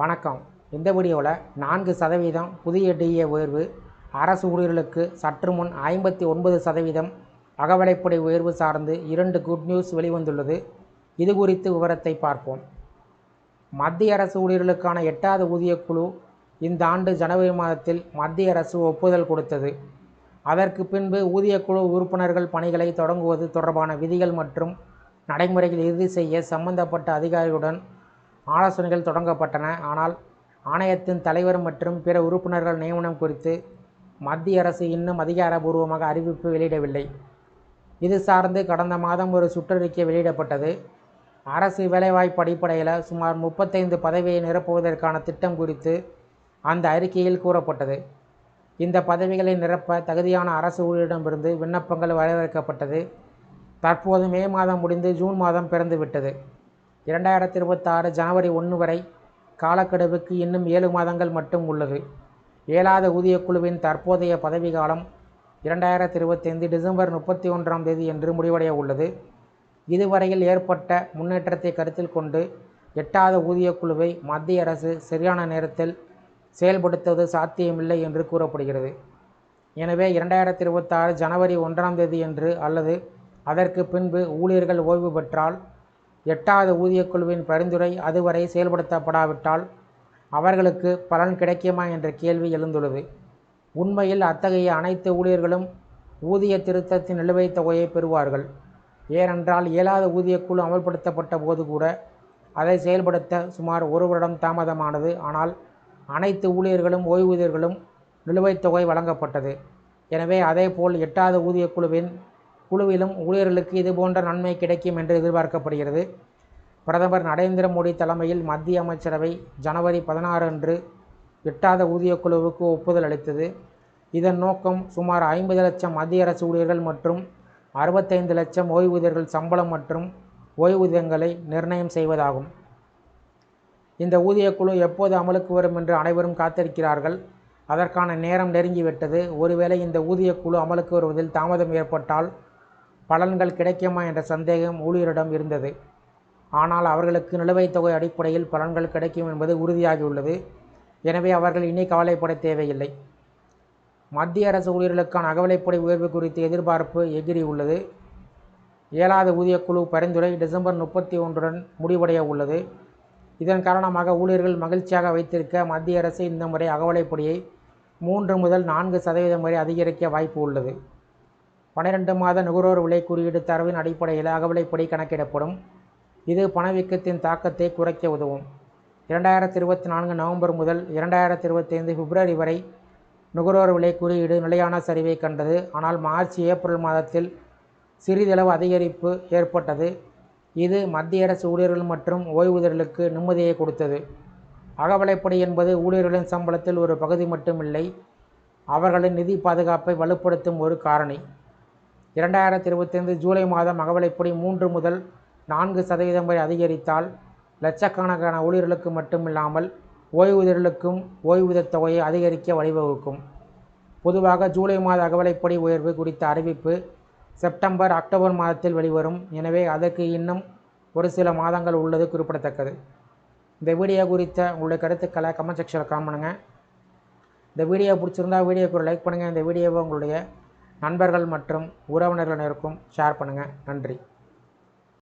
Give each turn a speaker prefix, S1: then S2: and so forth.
S1: வணக்கம். இந்த வீடியோவில் நான்கு சதவீதம் புதிய டிஏ உயர்வு அரசு ஊழியர்களுக்கு சற்று முன் ஐம்பத்தி ஒன்பது சதவீதம் அகவலைப்படை உயர்வு சார்ந்து இரண்டு குட் நியூஸ் வெளிவந்துள்ளது. இது குறித்து விவரத்தை பார்ப்போம். மத்திய அரசு ஊழியர்களுக்கான எட்டாவது ஊதியக்குழு இந்த ஆண்டு ஜனவரி மாதத்தில் மத்திய அரசு ஒப்புதல் கொடுத்தது. அதற்கு பின்பு ஊதியக்குழு உறுப்பினர்கள் பணிகளை தொடங்குவது தொடர்பான விதிகள் மற்றும் நடைமுறைகள் இறுதி செய்ய சம்பந்தப்பட்ட அதிகாரிகளுடன் ஆலோசனைகள் தொடங்கப்பட்டன. ஆனால் ஆணையத்தின் தலைவர் மற்றும் பிற உறுப்பினர்கள் நியமனம் குறித்து மத்திய அரசு இன்னும் அதிகாரபூர்வமாக அறிவிப்பு வெளியிடவில்லை. இது சார்ந்து கடந்த மாதம் ஒரு சுற்றறிக்கை வெளியிடப்பட்டது. அரசு வேலைவாய்ப்பு அடிப்படையில் சுமார் முப்பத்தைந்து பதவியை நிரப்புவதற்கான திட்டம் குறித்து அந்த அறிக்கையில் கூறப்பட்டது. இந்த பதவிகளை நிரப்ப தகுதியான அரசு ஊழியரிடமிருந்து விண்ணப்பங்கள் வரவேற்கப்பட்டது. தற்போது மே மாதம் முடிந்து ஜூன் மாதம் பிறந்துவிட்டது. இரண்டாயிரத்தி இருபத்தாறு ஜனவரி ஒன்று வரை காலக்கெடுவுக்கு இன்னும் ஏழு மாதங்கள் மட்டும் உள்ளது. ஏழாவது ஊதியக்குழுவின் தற்போதைய பதவி காலம் இரண்டாயிரத்தி இருபத்தைந்து டிசம்பர் முப்பத்தி ஒன்றாம் தேதி என்று முடிவடைய உள்ளது. இதுவரையில் ஏற்பட்ட முன்னேற்றத்தை கருத்தில் கொண்டு எட்டாவது ஊதியக்குழுவை மத்திய அரசு சரியான நேரத்தில் செயல்படுத்துவது சாத்தியமில்லை என்று கூறப்படுகிறது. எனவே இரண்டாயிரத்தி இருபத்தாறு ஜனவரி ஒன்றாம் தேதி என்று அல்லது அதற்கு பின்பு ஊழியர்கள் ஓய்வு பெற்றால் எட்டாவது ஊதியக்குழுவின் பரிந்துரை அதுவரை செயல்படுத்தப்படாவிட்டால் அவர்களுக்கு பலன் கிடைக்குமா என்ற கேள்வி எழுந்துள்ளது. உண்மையில் அத்தகைய அனைத்து ஊழியர்களும் ஊதிய திருத்தத்தின் நிலுவைத் தொகையை பெறுவார்கள். ஏனென்றால் ஏழாவது ஊதியக்குழு அமல்படுத்தப்பட்ட போது கூட அதை செயல்படுத்த சுமார் ஒரு வருடம் தாமதமானது. ஆனால் அனைத்து ஊழியர்களும் ஓய்வூதியர்களும் நிலுவைத் தொகை வழங்கப்பட்டது. எனவே அதேபோல் எட்டாவது ஊதியக்குழுவின் குழுவிலும் ஊழியர்களுக்கு இதுபோன்ற நன்மை கிடைக்கும் என்று எதிர்பார்க்கப்படுகிறது. பிரதமர் நரேந்திர மோடி தலைமையில் மத்திய அமைச்சரவை ஜனவரி பதினாறு அன்று எட்டாத ஊதியக்குழுவுக்கு ஒப்புதல் அளித்தது. இதன் நோக்கம் சுமார் ஐம்பது லட்சம் மத்திய அரசு ஊழியர்கள் மற்றும் அறுபத்தைந்து லட்சம் ஓய்வூதியர்கள் சம்பளம் மற்றும் ஓய்வூதியங்களை நிர்ணயம் செய்வதாகும். இந்த ஊதியக்குழு எப்போது அமலுக்கு வரும் என்று அனைவரும் காத்திருக்கிறார்கள். அதற்கான நேரம் நெருங்கிவிட்டது. ஒருவேளை இந்த ஊதியக்குழு அமலுக்கு வருவதில் தாமதம் ஏற்பட்டால் பலன்கள் கிடைக்குமா என்ற சந்தேகம் ஊழியரிடம் இருந்தது. ஆனால் அவர்களுக்கு நிலுவைத் தொகை அடிப்படையில் பலன்கள் கிடைக்கும் என்பது உறுதியாகியுள்ளது. எனவே அவர்கள் இனி கவலைப்பட தேவையில்லை. மத்திய அரசு ஊழியர்களுக்கான அகவலைப்படை உயர்வு குறித்த எதிர்பார்ப்பு எகிரி உள்ளது ஏழாவது ஊதியக்குழு பரிந்துரை டிசம்பர் முப்பத்தி ஒன்றுடன் முடிவடைய உள்ளது. இதன் காரணமாக ஊழியர்கள் மகிழ்ச்சியாக வைத்திருக்க மத்திய அரசு இந்த முறை அகவலைப்படியை மூன்று முதல் நான்கு சதவீதம் வரை அதிகரிக்க வாய்ப்பு உள்ளது. பன்னிரெண்டு மாத நுகர்வோர் விலை குறியீடு தரவின் அடிப்படையில் அகவிலைப்படி கணக்கிடப்படும். இது பணவீக்கத்தின் தாக்கத்தை குறைக்க உதவும். இரண்டாயிரத்தி இருபத்தி நான்கு நவம்பர் முதல் இரண்டாயிரத்தி இருபத்தைந்து பிப்ரவரி வரை நுகர்வோர் விலை குறியீடு நிலையான சரிவை கண்டது. ஆனால் மார்ச் ஏப்ரல் மாதத்தில் சிறிதளவு அதிகரிப்பு ஏற்பட்டது. இது மத்திய அரசு ஊழியர்கள் மற்றும் ஓய்வூதியர்களுக்கு நிம்மதியை கொடுத்தது. அகவலைப்படி என்பது ஊழியர்களின் சம்பளத்தில் ஒரு பகுதி மட்டுமில்லை அவர்களின் நிதி பாதுகாப்பை வலுப்படுத்தும் ஒரு காரணி. இரண்டாயிரத்தி இருபத்தைந்து ஜூலை மாதம் அகவலைப்படி மூன்று முதல் நான்கு சதவீதம் வரை அதிகரித்தால் லட்சக்கணக்கான ஊழியர்களுக்கு மட்டுமில்லாமல் ஓய்வூதியர்களுக்கும் ஓய்வூதியத் தொகையை அதிகரிக்க வழிவகுக்கும். பொதுவாக ஜூலை மாத அகவலைப்படி உயர்வு குறித்த அறிவிப்பு செப்டம்பர் அக்டோபர் மாதத்தில் வெளிவரும். எனவே அதற்கு இன்னும் ஒரு சில மாதங்கள் உள்ளது குறிப்பிடத்தக்கது. இந்த வீடியோ குறித்த உங்களுடைய கருத்துக்களை கமெண்ட் செக்ஷனில் காம் பண்ணுங்கள் இந்த வீடியோ பிடிச்சிருந்தால் வீடியோக்கு ஒரு லைக் பண்ணுங்கள் இந்த வீடியோவை உங்களுடைய நண்பர்கள் மற்றும் உறவினர்களருக்கும் ஷேர் பண்ணுங்கள் நன்றி.